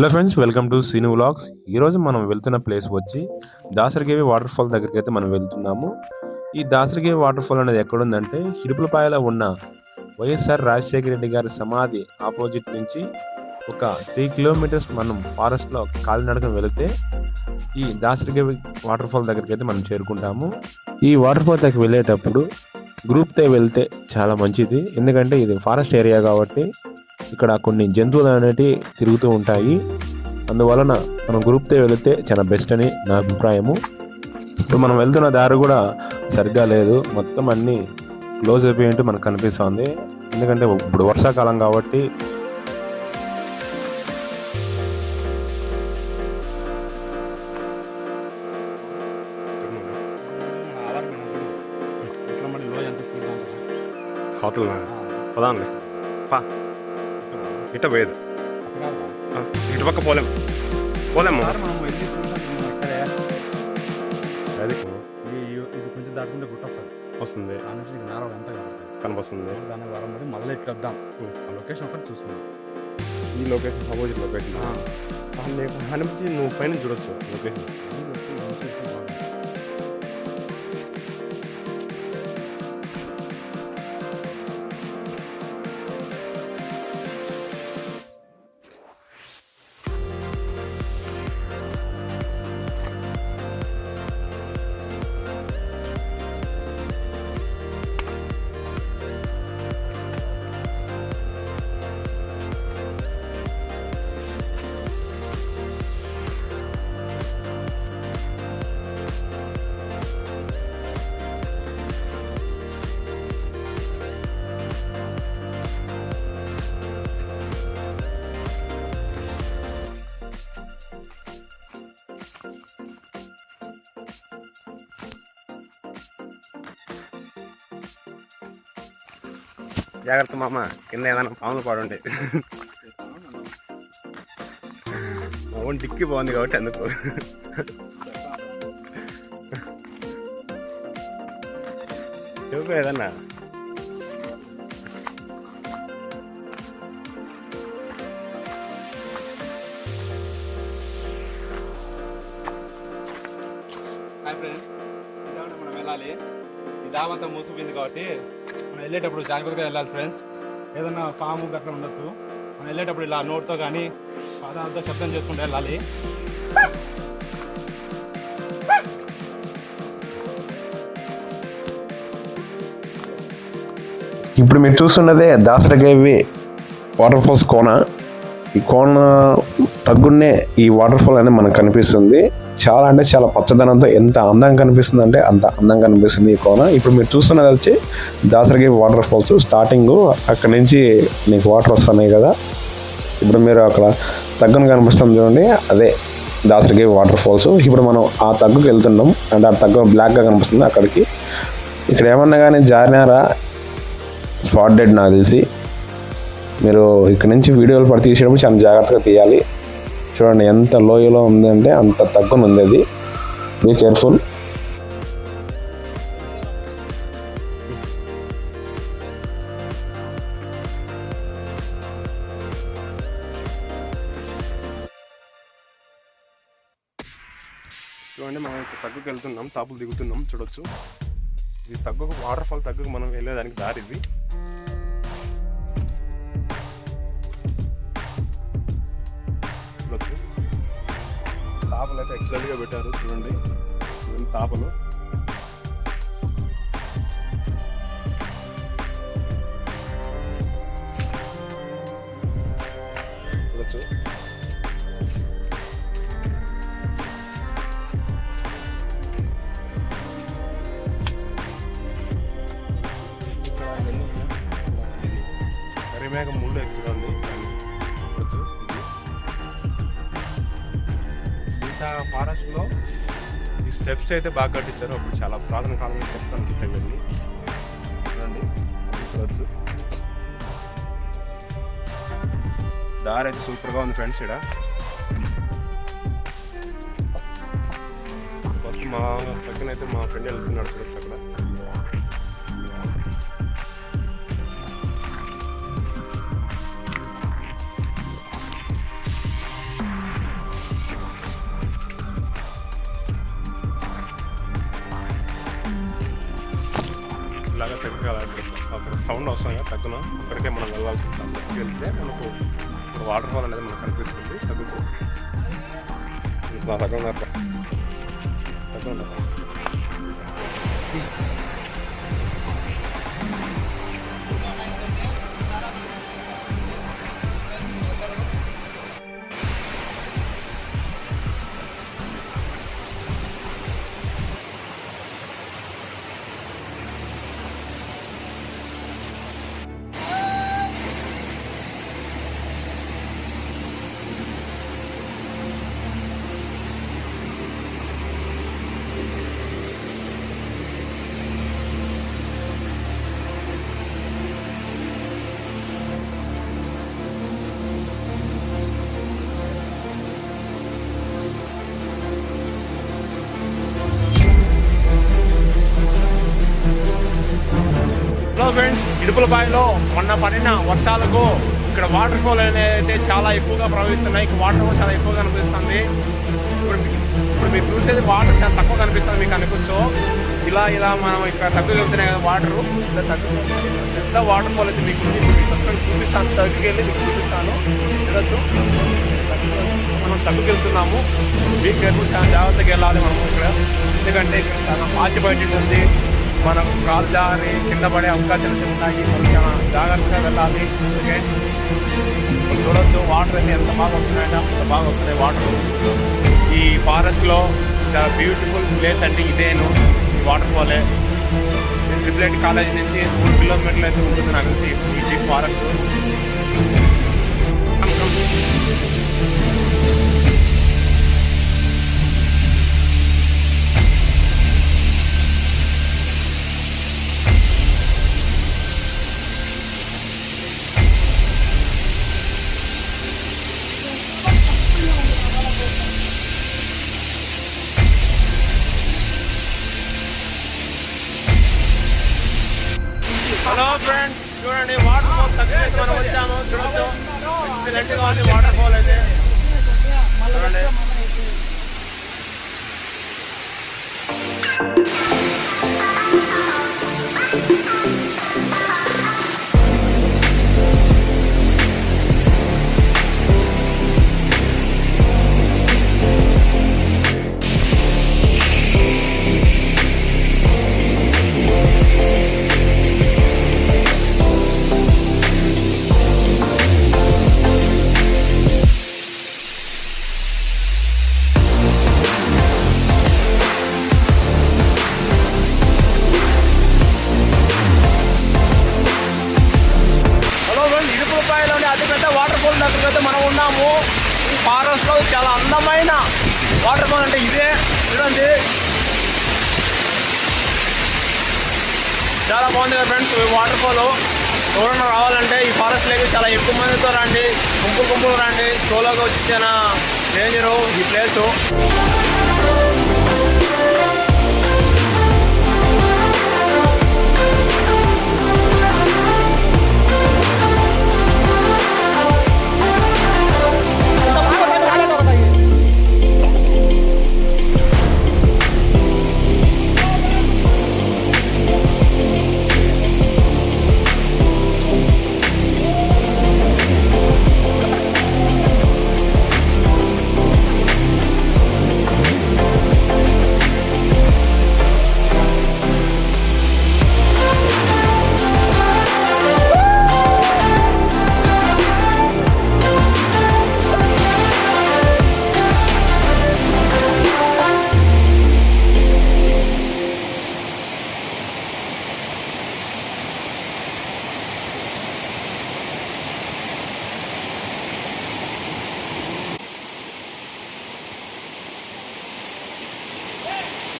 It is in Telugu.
Hello friends welcome to Seenu vlogs ఈరోజు మనం వెళ్తున్న ప్లేస్ వచ్చి దాసరిగేవి వాటర్ ఫాల్ దగ్గరికి అయితే మనం వెళ్తున్నాము. ఈ దాసరిగేవి వాటర్ ఫాల్ అనేది ఎక్కడుందంటే హిడుపులపాయలో ఉన్న వైఎస్ఆర్ రాజశేఖర రెడ్డి గారి సమాధి ఆపోజిట్ నుంచి ఒక త్రీ కిలోమీటర్స్ మనం ఫారెస్ట్లో కాలినడకం వెళితే ఈ దాసరిగేవి వాటర్ ఫాల్ దగ్గరికి అయితే మనం చేరుకుంటాము. ఈ వాటర్ ఫాల్ దగ్గరికి వెళ్ళేటప్పుడు గ్రూప్తో వెళ్తే చాలా మంచిది. ఎందుకంటే ఇది ఫారెస్ట్ ఏరియా కాబట్టి ఇక్కడ కొన్ని జంతువులు అనేటివి తిరుగుతూ ఉంటాయి. అందువలన మనం గ్రూప్తో వెళితే చాలా బెస్ట్ అని నా అభిప్రాయము. ఇప్పుడు మనం వెళ్తున్న దారి కూడా సరిగ్గా లేదు. మొత్తం అన్నీ క్లోజ్ అయిపోయినట్టు మనకు కనిపిస్తుంది. ఎందుకంటే ఇప్పుడు వర్షాకాలం కాబట్టి అవతల ఇట పోయేది ఇటు పక్క పోలేం. పోలేము అది. ఇది కొంచెం దాటుకుంటే గుట్ట వస్తుంది. నీకు నారవ ఎంత కనిపిస్తుంది దాని వరం పడి మళ్ళీ ఇట్లా వద్దాం ఆ లొకేషన్ ఒకటి చూసుకుందాం ఈ లొకేషన్ అపోజిట్ లొకేషన్. అనిపించి నువ్వు పైన చూడొచ్చు. లొకేషన్ జాగ్రత్త మామ. కింద ఏదైనా పాములు పడుండే మా ఓన్ డిక్కి బాగుంది కాబట్టి అందుకు. చెప్పు ఏదన్నా. హాయ్ ఫ్రెండ్స్ ఇదామంటే మనం వెళ్ళాలి. ఈ అంతా మూసిపోయింది కాబట్టి మనం వెళ్ళేటప్పుడు జాగ్రత్తగా వెళ్ళాలి ఫ్రెండ్స్ ఏదన్నా పాము గట్రా ఉండొచ్చు. మనం వెళ్ళేటప్పుడు ఇలా నోట్తో కానీ పాదాలతో శబ్దం చేసుకుంటూ వెళ్ళాలి. ఇప్పుడు మీరు చూస్తున్నదే దాసరగేవి వాటర్ ఫాల్స్ కోన. ఈ కోన తగ్గునే ఈ వాటర్ ఫాల్ అనేది మనకు కనిపిస్తుంది. చాలా అంటే చాలా పచ్చదనంతో ఎంత అందంగా కనిపిస్తుంది అంటే అంత అందంగా కనిపిస్తుంది ఈ కోన. ఇప్పుడు మీరు చూస్తున్నది వచ్చి దాసరగేవి వాటర్ ఫాల్స్ స్టార్టింగ్ అక్కడ నుంచి మీకు వాటర్ వస్తున్నాయి కదా. ఇప్పుడు మీరు అక్కడ తగ్గును కనిపిస్తుంది చూడండి. అదే దాసరగేవి వాటర్ ఫాల్స్ ఇప్పుడు మనం ఆ తగ్గుకి వెళ్తున్నాం. అంటే ఆ తగ్గు బ్లాక్గా కనిపిస్తుంది అక్కడికి. ఇక్కడ ఏమన్నా కానీ జారినారా? స్పాట్ డెడ్ నాకు తెలిసి. మీరు ఇక్కడ నుంచి వీడియోలు పడి తీసేటప్పుడు చాలా జాగ్రత్తగా తీయాలి. చూడండి ఎంత లోయలో ఉందంటే అంత తక్కువ ఉంది అది. బీ కేర్ఫుల్ చూడండి మనం తగ్గుకు వెళ్తున్నాం తాపులు దిగుతున్నాం చూడొచ్చు. ఇది తగ్గుకు వాటర్ ఫాల్ తగ్గుకు మనం వెళ్ళేదానికి దారి ఇది. అయితే excellent గా పెట్టారు. చూడండి. తాపలు. చూడొచ్చు. కరిమేఘ ముళ్ళు ఎక్స్గా ఉంది. ఇంత ఫారెస్ట్లో ఈ స్టెప్స్ అయితే బాగా కట్టించారు. అప్పుడు చాలా పురాతన కాలంలో స్టెప్స్ అనిపిస్తాయి వెళ్ళి చూడండి చూడవచ్చు దారి అయితే సూపర్గా ఉంది ఫ్రెండ్స్ ఇక్కడ ఫస్ట్ మా పక్కన అయితే మా ఫ్రెండ్ వెళ్తున్నాడు చూడొచ్చు అక్కడ. లాగా అక్కడ సౌండ్ అవసరం కదా తగ్గున. అక్కడికే మనం వెళ్ళాల్సి ఉంటుంది. దగ్గరికి వెళ్తే మనకు వాటర్ ఫాల్ అనేది మనకు కనిపిస్తుంది. తగ్గుకు. తగ్గ ఉన్నారు. ఫ్రెండ్స్ ఇడుపులపాయలో మొన్న పడిన వర్షాలకు ఇక్కడ వాటర్ ఫాల్ అనేది చాలా ఎక్కువగా ప్రవహిస్తున్నాయి. ఇక్కడ వాటర్ ఫాల్ చాలా ఎక్కువగా కనిపిస్తుంది. ఇప్పుడు ఇప్పుడు మీరు చూసేది వాటర్ చాలా తక్కువ కనిపిస్తుంది మీకు అనుకోవచ్చు. ఇలా ఇలా మనం ఇక్కడ తగ్గుతున్నాయి కదా వాటర్. ఇలా తగ్గు పెద్ద వాటర్ ఫాల్ అయితే మీకు చూపిస్తాను. తగ్గుకెళ్ళి మీకు చూపిస్తాను. చూడొచ్చు మనం తగ్గుకెళ్తున్నాము. మీకు చాలా జాగ్రత్తగా వెళ్ళాలి మనం ఇక్కడ. ఎందుకంటే ఇక్కడ చాలా పాచి బయట ఉంది మనం కాలు జారి కింద పడే అవకాశాలు అయితే ఉన్నాయి? కొంచెం జాగ్రత్తగా వెళ్ళాలి. ఓకే? చూడొచ్చు వాటర్ అయితే ఎంత బాగా వస్తున్నాయంటే అంత బాగా వస్తున్నాయి వాటర్ ఈ ఫారెస్ట్లో చాలా బ్యూటిఫుల్ ప్లేస్ అంటే ఇదేను ఈ వాటర్ ఫాలే ట్రిపుల్ కాలేజ్ నుంచి మూడు కిలోమీటర్లు అయితే ఉంటుంది నాకు తెలిసి ఈ డీప్ ఫారెస్ట్ ఈ చాలా అందమైన వాటర్ ఫాల్ అంటే ఇదే. చూడండి. చాలా బాగుంది కదా ఫ్రెండ్స్ ఈ వాటర్ ఫాల్ ఎవరైనా రావాలంటే ఈ ఫారెస్ట్ ఫారెస్ట్లోకి చాలా ఎక్కువ మందితో రండి. గుంపులు గుంపులు రండి. సోలోగా వచ్చిన డేంజరు ఈ ప్లేసు